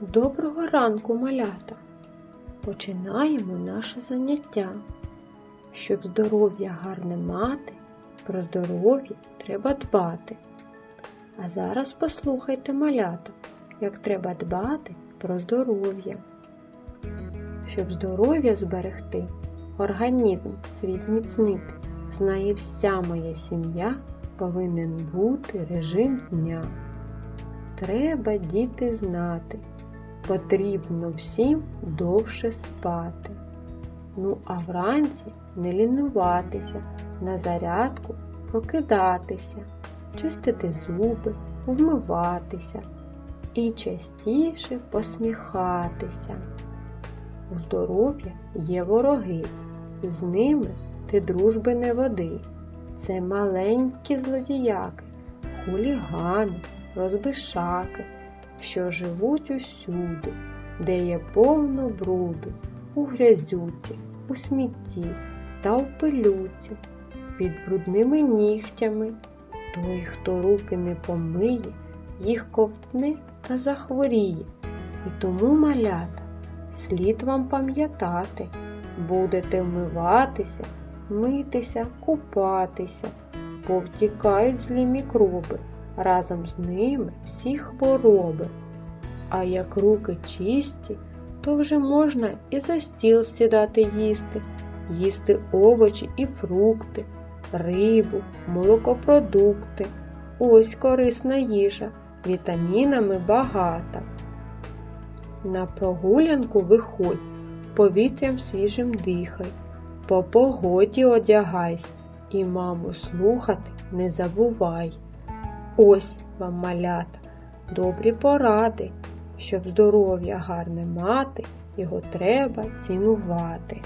Доброго ранку, малята! Починаємо наше заняття. Щоб здоров'я гарне мати, про здоров'я треба дбати. А зараз послухайте малята, як треба дбати про здоров'я. Щоб здоров'я зберегти, організм свій зміцнити, знає вся моя сім'я, повинен бути режим дня. Треба діти знати, потрібно всім довше спати. Ну а вранці не лінуватися, на зарядку прокидатися, чистити зуби, вмиватися і частіше посміхатися. У здоров'я є вороги, з ними ти дружби не води. Це маленькі злодіяки, хулігани, розбишаки, що живуть усюди, де є повно бруду, у грязюці, у смітті та у пилюці, під брудними нігтями. Той, хто руки не помиє, їх ковтне та захворіє. І тому, малята, слід вам пам'ятати, будете вмиватися, митися, купатися, повтікають злі мікроби, разом з ними всі хвороби. А як руки чисті, то вже можна і за стіл сідати їсти, їсти овочі і фрукти, рибу, молокопродукти. Ось корисна їжа, вітамінами багата. На прогулянку виходь, повітрям свіжим дихай, по погоді одягайся і маму слухати не забувай. Ось вам малята, добрі поради, щоб здоров'я гарне мати, його треба цінувати.